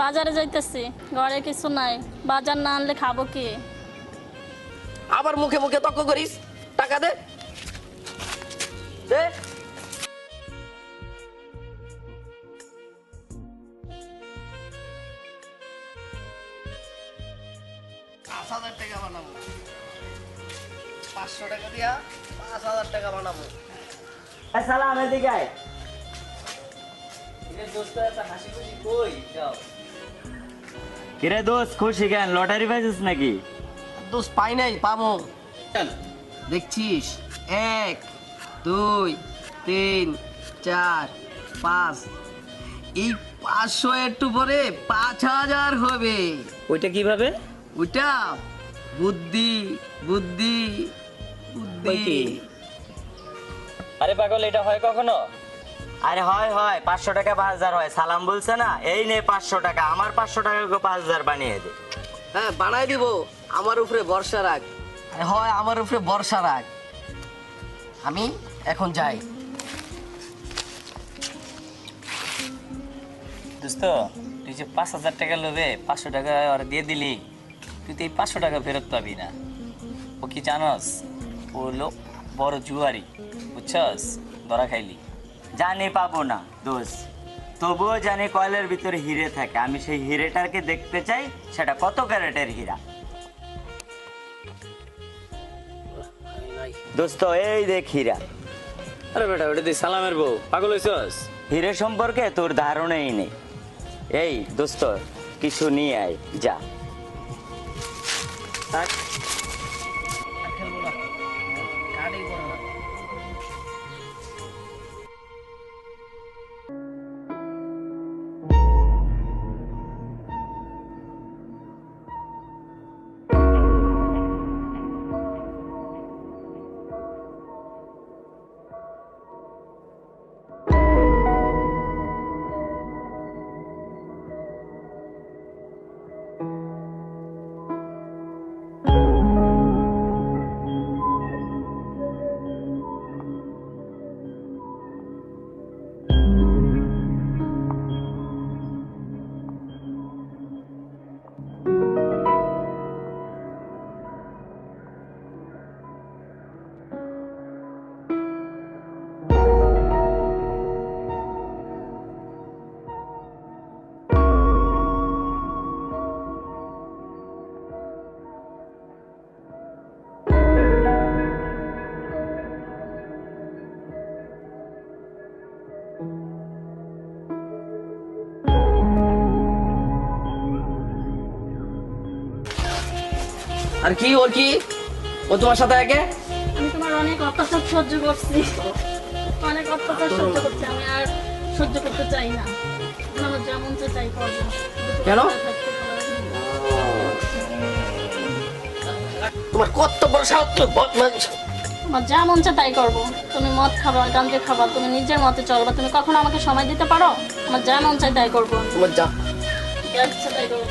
বাজারে যাইতেছি ঘরে কিছু নাই। বাজার না আনলে খাব কি? আবার মুখে মুখে তক্ক করিস। টাকা দে। দে। পাঁচ হাজার টাকা বানাবো। পাঁচশো টাকা দিয়া পাঁচ হাজার টাকা বানাবো। সালাম এদিকে। কিরে দোস্ত খুশি কেন? লটারি পাইছিস নাকি? দোষ পাই নাই পাবো। দেখছিস? এক দুই তিন চার পাঁচ। এই পাঁচশো একটু পরে পাঁচ হাজার হবে। ওইটা কীভাবে? ওইটা বুদ্ধি বুদ্ধি বুদ্ধি। আরে পাগল এটা হয় কখনো? আরে হয় হয় পাঁচশো টাকা পাঁচ হাজার হয়। সালাম বলছে না এই নে পাঁচশো টাকা আমার পাঁচশো টাকা পাঁচ হাজার বানিয়ে দে। হ্যাঁ বানাই দিব। আমার উপরে ভরসা রাখ। আরে হয় আমার উপরে ভরসা রাখ। আমি এখন যাই। দোস্ত তুই যে পাঁচ হাজার টাকা লোভে পাঁচশো টাকা ওর দিয়ে দিলি তুই তো এই পাঁচশো টাকা ফেরত পাবি না। ও কি জানস? ও হলো বড় জুয়ারি বুঝছস? ধরা খাইলি। জানি পাবো না দোষ তবুও জানি কয়লের ভিতরে হিরে থাকে। আমি সেই হিরেটাকে দেখতে চাই সেটা কত ক্যারেটের হীরা? দোস্ত এই দেখ হীরা। আরে বেটা ওটা তুই সালামের বউ। পাগল হইছস? হিরে সম্পর্কে তোর ধারণাই নেই। এই দোস্ত কিছু নিয়ে আয় যা। আর কি ওর কি? ও তোমার সাথে একে? আমি তোমার অনেক অত্যাচার সহ্য করছি। অনেক অত্যাচার সহ্য করছি। আমি আর সহ্য করতে চাই না। আমার যেমন চাই তাই করব। কেন? তোমার কত বড় সাহস বদমাইশ। আমার যা মন চায় তাই করব। তুমি মদ খাবা গাঞ্জে খাবা তুমি নিজের মতে চলবা। তুমি কখনো আমাকে সময় দিতে পারো? আমার যা মন চায় তাই করব। তোমার যা। তাই করব।